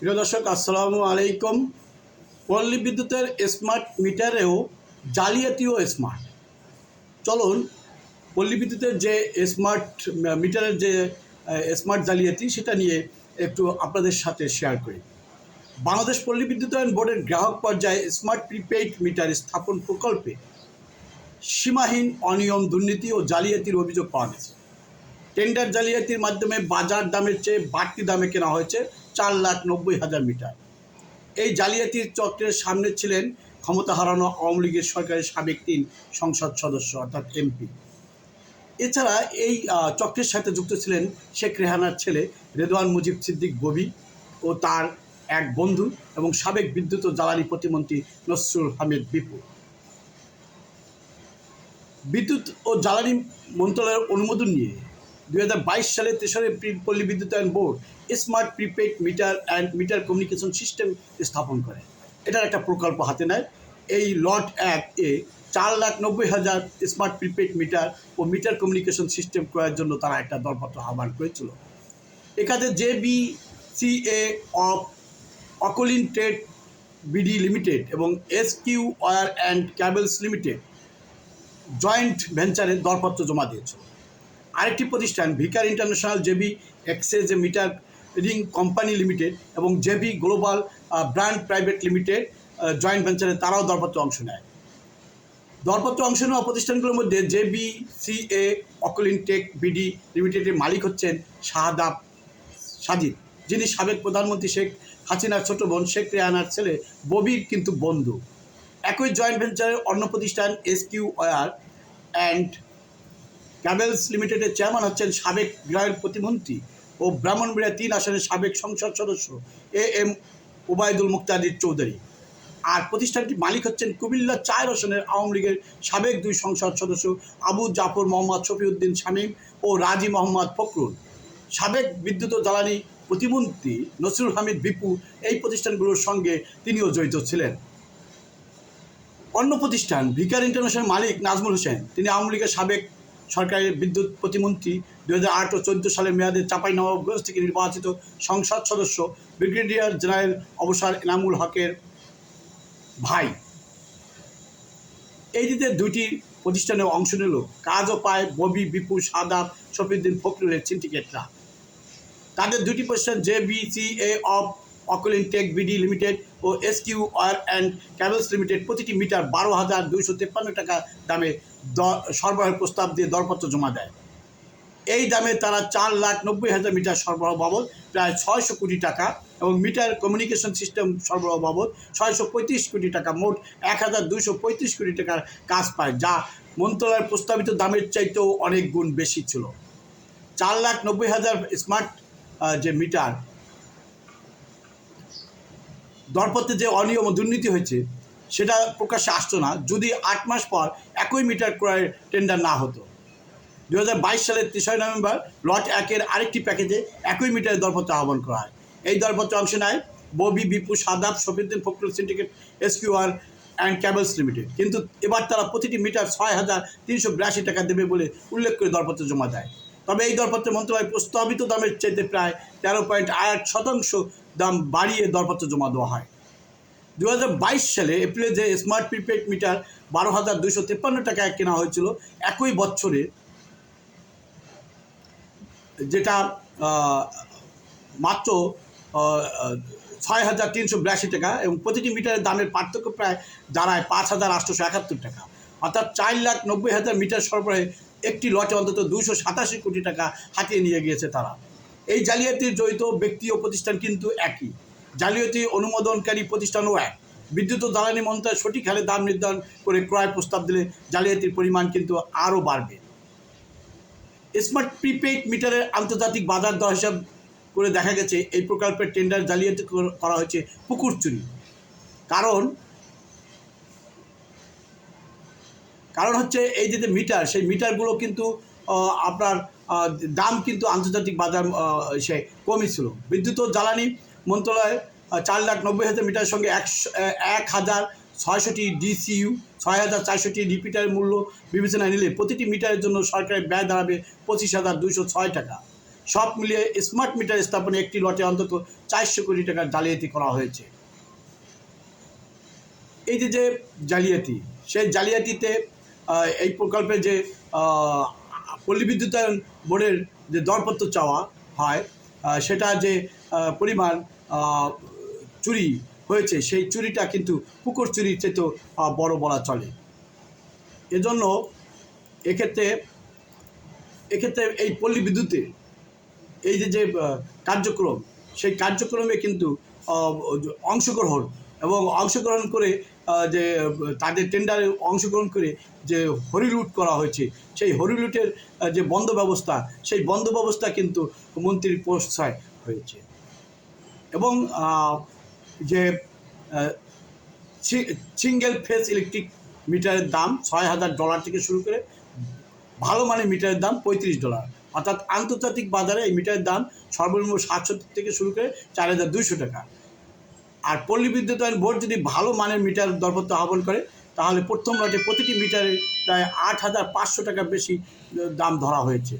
প্রিয় দর্শক, আসসালামু আলাইকুম। পল্লী বিদ্যুতের স্মার্ট মিটারেও জালিয়াতিও স্মার্ট চলুন পল্লী বিদ্যুতের যে স্মার্ট মিটারের যে স্মার্ট জালিয়াতি, সেটা নিয়ে একটু আপনাদের সাথে শেয়ার করি। বাংলাদেশ পল্লী বিদ্যুতায়ন বোর্ডের গ্রাহক পর্যায়ে স্মার্ট প্রিপেইড মিটার স্থাপন প্রকল্পে সীমাহীন অনিয়ম, দুর্নীতি ও জালিয়াতির অভিযোগ পাওয়া গেছে। টেন্ডার জালিয়াতির মাধ্যমে বাজার দামের চেয়ে বাড়তি দামে কেনা হয়েছে চার লাখ নব্বই হাজার মিটার। এই জালিয়াতির চক্রের সামনে ছিলেন ক্ষমতা হারানো আওয়ামী লীগের সরকারের সাবেক তিন সংসদ সদস্য, অর্থাৎ এমপি। এছাড়া এই চক্রের সাথে যুক্ত ছিলেন শেখ রেহানার ছেলে রেদওয়ান মুজিব সিদ্দিক ববি ও তার এক বন্ধু এবং সাবেক বিদ্যুৎ ও জ্বালানি প্রতিমন্ত্রী নসরুল হামিদ বিপুল বিদ্যুৎ ও জ্বালানি মন্ত্রণালয়ের অনুমোদন নিয়ে দুই হাজার বাইশ সালে তেসরা পল্লী বিদ্যুতায়ন board smart prepaid meter and meter communication system স্থাপন করে। এটার একটা প্রকল্প হাতে নেয়। এই লট এক এ চার লাখ নব্বই হাজার স্মার্ট প্রিপেড মিটার ও মিটার কমিউনিকেশন সিস্টেম ক্রয়ের জন্য তারা একটা দরপত্র আহ্বান করেছিল। এখানে J B C A of Aukline trade BD limited এবং S Q wire and cables limited joint ভেঞ্চারে দরপত্র জমা দিয়েছিল। আরেকটি প্রতিষ্ঠান, ভিকার ইন্টারন্যাশনাল জেবি এক্সেজ মিটার রিং কোম্পানি লিমিটেড এবং JB global brand private limited joint ভেঞ্চারে তারাও দরপত্রে অংশ নেয়। দরপত্র অংশ নেওয়া প্রতিষ্ঠানগুলোর মধ্যে JB, C A, Aukline tech, BD লিমিটেডের মালিক হচ্ছেন শাহাদাব সাজিদ। যিনি সাবেক প্রধানমন্ত্রী শেখ হাসিনার ছোট বোন, শেখ রেহানার ছেলে ববির কিন্তু বন্ধু। একই জয়েন্ট ভেঞ্চারের অন্য প্রতিষ্ঠান এস কিউ অ্যান্ড ক্যাবেলস লিমিটেডের চেয়ারম্যান হচ্ছেন সাবেক গ্রামের প্রতিমন্ত্রী ও ব্রাহ্মণবাড়িয়া তিন আসনের সাবেক সংসদ সদস্য এ এম ওবায়দুল মুক্তাদির চৌধুরী। আর প্রতিষ্ঠানটির মালিক হচ্ছেন কুমিল্লা চার আসনের আওয়ামী লীগের সাবেক দুই সংসদ সদস্য আবু জাফর মোহাম্মদ শফিউদ্দিন শামীম ও রাজি মোহাম্মদ ফখরুল। সাবেক বিদ্যুৎ ও জ্বালানি প্রতিমন্ত্রী নসরুল হামিদ বিপু এই প্রতিষ্ঠানগুলোর সঙ্গে তিনিও জড়িত ছিলেন। অন্য প্রতিষ্ঠান ভিকার ইন্টারন্যাশনাল মালিক নাজমুল হোসেন, তিনি আওয়ামী লীগের সাবেক সরকারের বিদ্যুৎ প্রতিমন্ত্রী দু হাজার আট ও চোদ্দ সালের মেয়াদে চাঁপাইনবাবগঞ্জ থেকে নির্বাচিত সংসদ সদস্য ব্রিগেডিয়ার জেনারেল অবসর এনামুল হকের ভাই। এই দিকে দুইটি প্রতিষ্ঠানে অংশ নিল। কাজও পায় ববি বিপুল সাদাব, শফিউদ্দিন, ফখরুলের সিন্ডিকেটরা তাদের দুটি প্রতিষ্ঠান J BC A of Aukline tech BD limited O SQ R and cables limited প্রতিটি মিটার বারো হাজার দুইশো তেপ্পান্ন টাকা দামে সরবরাহের প্রস্তাব দিয়ে দরপত্র জমা দেয়। এই দামে তারা চার লাখ নব্বই হাজার মিটার সরবরাহ বাবদ প্রায় ছয়শো কোটি টাকা এবং মিটার কমিউনিকেশন সিস্টেম সরবরাহ বাবদ ছয়শো পঁয়ত্রিশ কোটি টাকা, মোট এক হাজার দুইশো পঁয়ত্রিশ কোটি টাকার কাজ পায়, যা মন্ত্রণালয়ের প্রস্তাবিত দামের চাইতেও অনেক গুণ বেশি ছিল। চার লাখ নব্বই হাজার স্মার্ট যে মিটার দরপত্রে যে অনিয়ম দুর্নীতি হয়েছে, সেটা প্রকাশ্যে আসতো না, যদি আট মাস পর একই মিটার ক্রয়ের টেন্ডার না হতো। দু হাজার বাইশ সালের তেসরা নভেম্বর লট একের আরেকটি প্যাকেজে একই মিটারের দরপত্র আহ্বান করা হয়। এই দরপত্রে অংশ নেয় Bobby, Bipu, Sadab, Shafiuddin, Fakhrul syndicate, SQR and cables limited. কিন্তু এবার তারা প্রতিটি মিটার ছয় হাজার তিনশো বিরাশি টাকা দেবে বলে উল্লেখ করে দরপত্র জমা দেয়। তবে এই দরপত্রে মন্ত্রণালয় প্রস্তাবিত দামের চাইতে প্রায় তেরো পয়েন্ট আট শতাংশ দাম বাড়িয়ে দরপত্র জমা দেওয়া হয়। দু হাজার বাইশ সালে এপ্রিলে যে স্মার্ট প্রিপেড মিটার বারো হাজার দুশো তেপ্পান্ন টাকায় কেনা হয়েছিল, একই বছরে যেটা মাত্র ছয় হাজার তিনশো বিরাশি টাকা এবং প্রতিটি মিটারের দামের পার্থক্য প্রায় দাঁড়ায় পাঁচ হাজার আটশোশো একাত্তর টাকা। অর্থাৎ চার লাখ নব্বই হাজার মিটার সরবরাহে একটি লটে অন্তত দুশো সাতাশি কোটি টাকা হাতিয়ে নিয়ে গিয়েছে তারা। এই জালিয়াতির জড়িত ব্যক্তি ও প্রতিষ্ঠান কিন্তু একই। জালিয়াতি অনুমোদনকারী প্রতিষ্ঠানও এক। বিদ্যুৎ ও জ্বালানি মন্ত্রণালয় সঠিক হারে দাম নির্ধারণ করে ক্রয় প্রস্তাব দিলে জালিয়াতির পরিমাণ কিন্তু আরও বাড়বে। স্মার্ট প্রিপেইড মিটারের আন্তর্জাতিক বাজার দর হিসাব করে দেখা গেছে, এই প্রকল্পের টেন্ডার জালিয়াতি করা হয়েছে পুকুর চুরি কারণ কারণ হচ্ছে এই যে যে মিটার সেই মিটারগুলো কিন্তু আপনার দাম কিন্তু আন্তর্জাতিক বাজার সে কমই ছিল। বিদ্যুৎ ও জ্বালানি মন্ত্রণালয় চার লাখ নব্বই হাজার মিটারের সঙ্গে একশো এক হাজার ছয়শোটি ডিসিইউ ছয় হাজার চারশোটি রিপিটারের মূল্য বিবেচনায় নিলে প্রতিটি মিটারের জন্য সরকারের ব্যয় দাঁড়াবে পঁচিশ হাজার দুইশো ছয় টাকা। সব মিলিয়ে স্মার্ট মিটার স্থাপনে একটি লটে অন্তত চারশো কোটি টাকার জালিয়াতি করা হয়েছে। এই যে যে জালিয়াতি, সেই জালিয়াতিতে এই প্রকল্পে যে পল্লী বিদ্যুতায়ন বোর্ডের যে দরপত্র চাওয়া হয় সেটা যে পরিমাণ চুরি হয়েছে, সেই চুরিটা কিন্তু পুকুর চুরির চেয়ে বড় বলা চলে। এজন্য এক্ষেত্রে এক্ষেত্রে এই পল্লী বিদ্যুতের এই যে যে কার্যক্রম, সেই কার্যক্রমে কিন্তু অংশগ্রহণ এবং অংশগ্রহণ করে যে তাদের টেন্ডারে অংশগ্রহণ করে যে হরিলুট করা হয়েছে, সেই হরিলুটের যে বন্ধ ব্যবস্থা, সেই বন্ধ ব্যবস্থা কিন্তু মন্ত্রীর পোস্টায় হয়েছে। এবং যে সিঙ্গেল ফেস ইলেকট্রিক মিটারের দাম ছয় হাজার ডলার থেকে শুরু করে ভালো মানের মিটারের দাম পঁয়ত্রিশ ডলার অর্থাৎ আন্তর্জাতিক বাজারে এই মিটারের দাম সর্বনিম্ন সাতশো থেকে শুরু করে চার হাজার দুইশো টাকা। আর পল্লী বিদ্যুতায়ন বোর্ড যদি ভালো মানের মিটার দরপত্র আহ্বান করে, তাহলে প্রথম লটে প্রতিটি মিটারে প্রায় আট হাজার পাঁচশো টাকা বেশি দাম ধরা হয়েছে।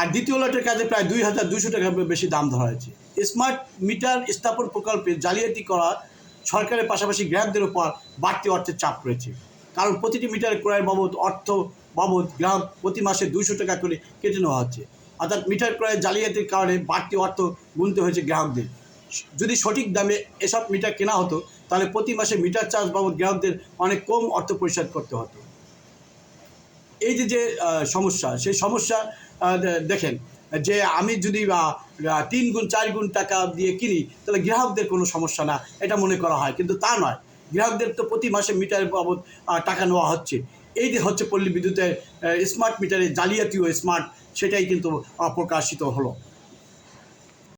আর দ্বিতীয় লটের কাজে প্রায় দুই হাজার দুশো টাকা বেশি দাম ধরা হয়েছে। স্মার্ট মিটার স্থাপন প্রকল্পে জালিয়াতি করা সরকারের পাশাপাশি গ্রাহকদের উপর বাড়তি অর্থের চাপ রয়েছে। কারণ প্রতিটি মিটার ক্রয়ের বাবদ অর্থ বাবদ গ্রাহক প্রতি মাসে দুইশো টাকা করে কেটে নেওয়া হচ্ছে। অর্থাৎ মিটার ক্রয়ের জালিয়াতির কারণে বাড়তি অর্থ গুনতে হয়েছে গ্রাহকদের। যদি সঠিক দামে এসব মিটার কেনা হতো, তাহলে প্রতি মাসে মিটার চার্জ বাবদ গ্রাহকদের অনেক কম অর্থ পরিশোধ করতে হতো। এই যে যে সমস্যা, সেই সমস্যা দেখেন, যে আমি যদি তিন গুণ, চার গুণ টাকা দিয়ে কিনি, তাহলে গ্রাহকদের কোনো সমস্যা না, এটা মনে করা হয়। কিন্তু তা নয়, গ্রাহকদের তো প্রতি মাসে মিটার বাবদ টাকা নেওয়া হচ্ছে। এই যে হচ্ছে পল্লী বিদ্যুতের স্মার্ট মিটারে জালিয়াতি ও স্মার্ট সেটাই কিন্তু প্রকাশিত হলো।